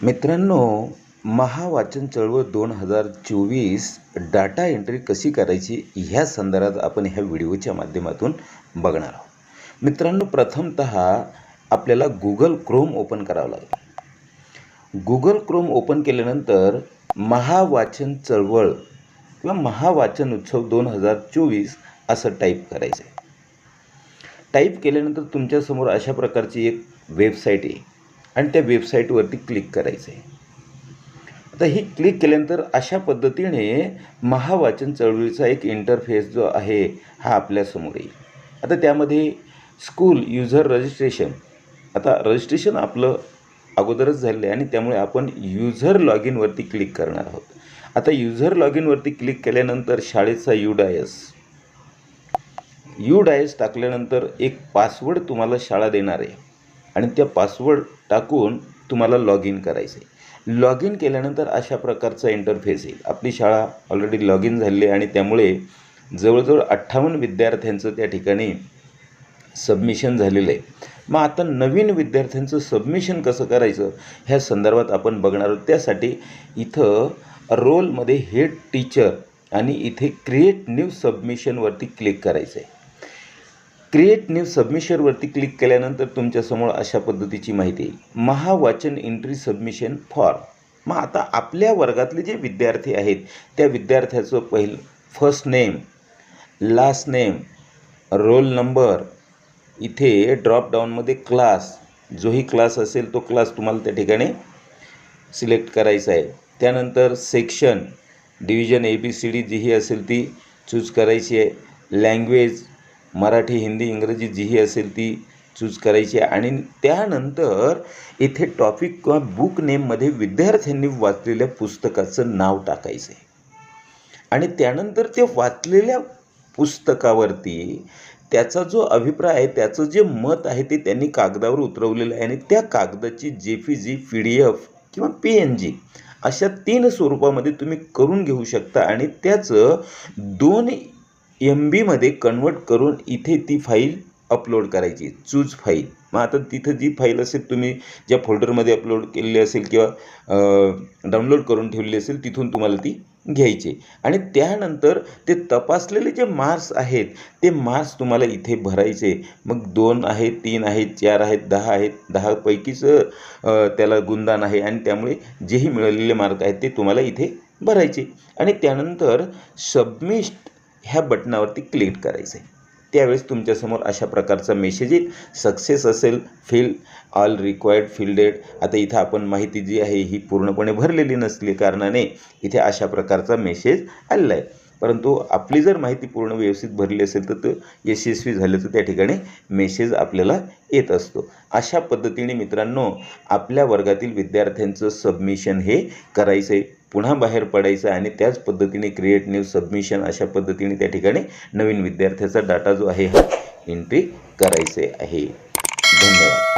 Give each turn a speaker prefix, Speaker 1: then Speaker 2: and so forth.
Speaker 1: मित्रांनो महावाचन चळवळ दोन हजार चोवीस डाटा एंट्री कशी करायची ह्या संदर्भात आपण ह्या व्हिडिओच्या माध्यमातून बघणार आहोत. मित्रांनो प्रथमत आपल्याला गुगल क्रोम ओपन करावं लागेल. गुगल क्रोम ओपन केल्यानंतर महावाचन चळवळ किंवा महावाचन उत्सव दोन हजार चोवीस असं टाईप करायचं आहे टाईप केल्यानंतर तुमच्यासमोर अशा प्रकारची एक वेबसाईट येईल आणि त्या वेबसाईटवरती क्लिक करायचं आहे आता ही क्लिक केल्यानंतर अशा पद्धतीने महावाचन चळवळीचा एक इंटरफेस जो आहे हा आपल्यासमोर येईल. आता त्यामध्ये स्कूल युजर रजिस्ट्रेशन आता रजिस्ट्रेशन आपलं अगोदरच झालेलं आहे आणि त्यामुळे आपण युझर लॉग इनवरती क्लिक करणार आहोत. आता युझर लॉग इनवरती क्लिक केल्यानंतर शाळेचा यू डायस यू डायस टाकल्यानंतर एक पासवर्ड तुम्हाला शाळा देणार आहे. आणि त्या पासवर्ड टाकून तुम्हाला लॉग इन करायचं आहे लॉग इन केल्यानंतर अशा प्रकारचा इंटरफेस येईल. आपली शाळा ऑलरेडी लॉग इन झालेली आहे आणि त्यामुळे जवळजवळ अठ्ठावन्न विद्यार्थ्यांचं त्या ठिकाणी सबमिशन झालेलं आहे. मग आता नवीन विद्यार्थ्यांचं सबमिशन कसं करायचं? ह्या संदर्भात आपण बघणार आहोत. त्यासाठी इथं रोलमध्ये हेड टीचर आणि इथे क्रिएट न्यू सबमिशनवरती क्लिक करायचं आहे क्रिएट न्यू सबमिशनवरती क्लिक केल्यानंतर तुमच्यासमोर अशा पद्धतीची माहिती येईल. महावाचन एंट्री सबमिशन फॉर्म मग आता आपल्या वर्गातले जे विद्यार्थी आहेत त्या विद्यार्थ्याचं पहिलं first name last name roll number इथे ड्रॉपडाऊनमध्ये क्लास जोही क्लास असेल तो क्लास तुम्हाला त्या ठिकाणी सिलेक्ट करायचा आहे. त्यानंतर section division A B C D जीही असेल ती चूज करायची आहे. लँग्वेज मराठी हिंदी इंग्रजी जीही असेल ती चूज करायची. आहे आणि त्यानंतर इथे टॉपिक किंवा बुक नेममध्ये विद्यार्थ्यांनी वाचलेल्या पुस्तकाचं नाव टाकायचं आहे. आणि त्यानंतर ते वाचलेल्या पुस्तकावरती त्याचा जो अभिप्राय आहे त्याचं जे मत आहे ते त्यांनी कागदावर उतरवलेलं आहे. आणि त्या कागदाची J P G P D F किंवा पी एन जी अशा तीन स्वरूपामध्ये तुम्ही करून घेऊ शकता. आणि त्याचं दोन एम बीमध्ये कन्वर्ट करून इथे ती फाईल अपलोड करायची चूज फाईल मग आता तिथं जी फाईल असेल तुम्ही ज्या फोल्डरमध्ये अपलोड केलेली असेल किंवा डाउनलोड करून ठेवलेली असेल तिथून तुम्हाला ती घ्यायची. आणि त्यानंतर ते तपासलेले जे मार्क्स आहेत ते मार्क्स तुम्हाला इथे भरायचे. मग दोन आहेत तीन आहेत चार आहेत दहा आहेत दहापैकीचं त्याला गुणदान आहे आणि त्यामुळे जेही मिळालेले मार्क आहेत ते तुम्हाला इथे भरायचे. आणि त्यानंतर सबमिस्ट ह्या बटनावरती क्लिक करायचं आहे त्यावेळेस तुमच्यासमोर अशा प्रकारचा मेसेज येईल. सक्सेस असेल फिल ऑल रिक्वायर्ड फिल्डेड आता इथं आपण माहिती जी आहे ही पूर्णपणे भरलेली नसली कारणाने इथे अशा प्रकारचा मेसेज आलेला आहे परंतु आपली जर माहिती पूर्ण व्यवस्थित भरली असेल तर तो यशस्वी झाल्याचं त्या ठिकाणी मेसेज आपल्याला येत असतो. अशा पद्धतीने मित्रांनो आपल्या वर्गातील विद्यार्थ्यांचं सबमिशन हे करायचं आहे पुन्हा बाहेर पडायचं आणि त्याच पद्धतीने क्रिएट न्यू सबमिशन अशा पद्धतीने त्या ठिकाणी नवीन विद्यार्थ्याचा डाटा जो आहे हा एंट्री करायचे आहे. धन्यवाद.